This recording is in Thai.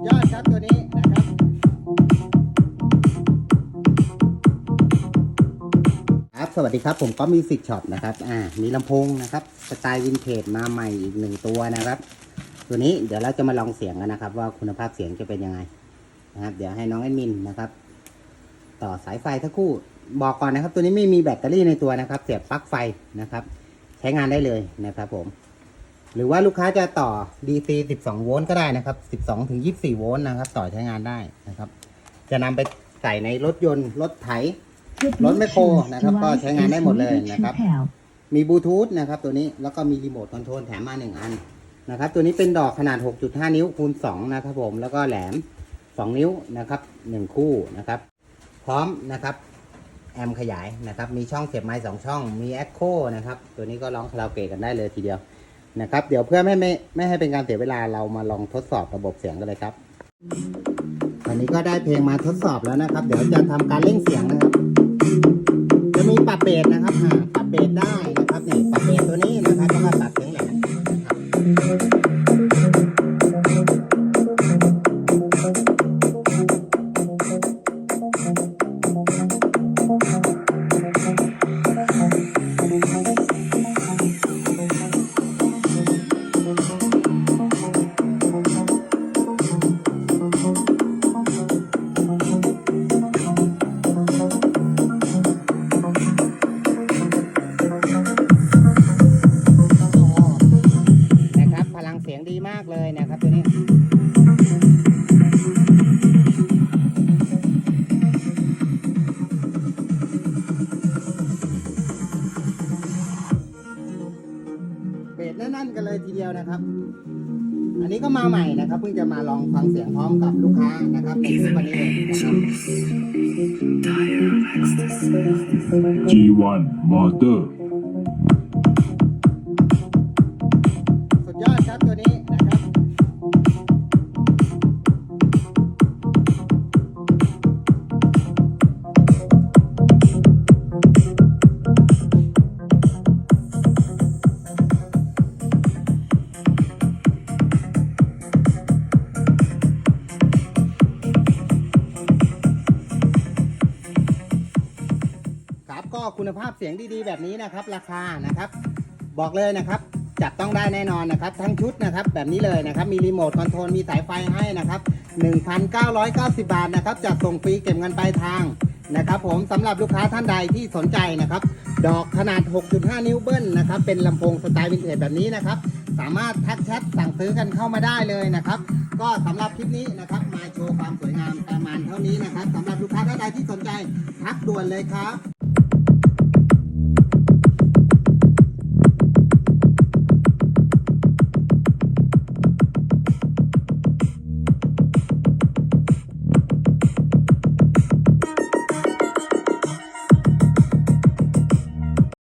ดยอดครับตัวนี้นะครับครับสวัสดีครับ ผมก็มีสิทธิ์ช็อปนะครับอ่ามีลำโพงนะครับสไตล์วินเทจมาใหม่อีกหนึ่งตัวนะครับ ตัวนี้เดี๋ยวเราจะมาลองเสียงกันนะครับ ว่าคุณภาพเสียงจะเป็นยังไงนะครับ เดี๋ยวให้น้องแอดมินนะครับ ต่อสายไฟทั้งคู่บอกก่อนนะครับ ตัวนี้ไม่มีแบตเตอรี่ในตัวนะครับ เสียบปลั๊กไฟนะครับ ใช้งานได้เลยนะครับผม หรือว่าลูกค้าจะต่อ DC 12 โวลต์ก็ได้นะครับ 12 ถึง 24 โวลต์นะครับ ต่อใช้งานได้นะครับ จะนำไปใส่ในรถยนต์ รถไถ รถแมคโครนะครับ ก็ใช้งานได้หมดเลยนะครับ มีบลูทูธนะครับ ตัวนี้ แล้วก็มีรีโมทคอนโทรลแถมมาหนึ่งอันนะครับ ตัวนี้เป็นดอกขนาด 6.5 นิ้วคูณ 2 นะครับผม แล้วก็แหลม 2 นิ้วนะครับ 1 คู่นะครับ พร้อมนะครับแอมป์ขยายนะครับ มีช่องเสียบไม้สองช่อง มีแอคโคนะครับ ตัวนี้ก็ร้องคาราโอเกะกันได้เลยทีเดียว นะครับ เดี๋ยวเพื่อไม่ไม่ไม่ให้เป็นการเสียเวลาเรามาลองทดสอบระบบเสียงกันเลยครับ ตอนนี้ก็ได้เพลงมาทดสอบแล้วนะครับ เดี๋ยวจะทำการเล่งเสียงนะครับ จะมีปรับเบสนะครับอ่าปรับเบสได้นะครับนี่ปรับเบสตัวนี้นะครับแล้วก็ตัดเสียงแหลมนะครับนะครับ งเสียงดีมากเลยนะครับตัวนี้เบสแน่นๆกันเลยทีเดียวนะครับ อันนี้ก็มาใหม่นะครับ เพิ่งจะมาลองฟังเสียงพร้อมกับลูกค้านะครับเป็นซุปเปอร์นี้นะครับ G1 Motor ก็คุณภาพเสียงดีๆ แบบนี้นะครับ ราคานะครับ บอกเลยนะครับจับต้องได้แน่นอนนะครับ ทั้งชุดนะครับ แบบนี้เลยนะครับ มีรีโมทคอนโทรลมีสายไฟให้นะครับ 1,990 บาทนะครับจัดส่งฟรีเก็บเงินปลายทางนะครับ ผมสำหรับลูกค้าท่านใดที่สนใจนะครับ ดอกขนาด 6.5 นิ้วเบิ้ลนะครับ เป็นลำโพงสไตล์วินเทจแบบนี้นะครับ สามารถทักแชทสั่งซื้อกันเข้ามาได้เลยนะครับ ก็สำหรับคลิปนี้นะครับมาโชว์ความสวยงามประมาณเท่านี้นะครับสำหรับลูกค้าท่านใดที่สนใจทักด่วนเลยครับ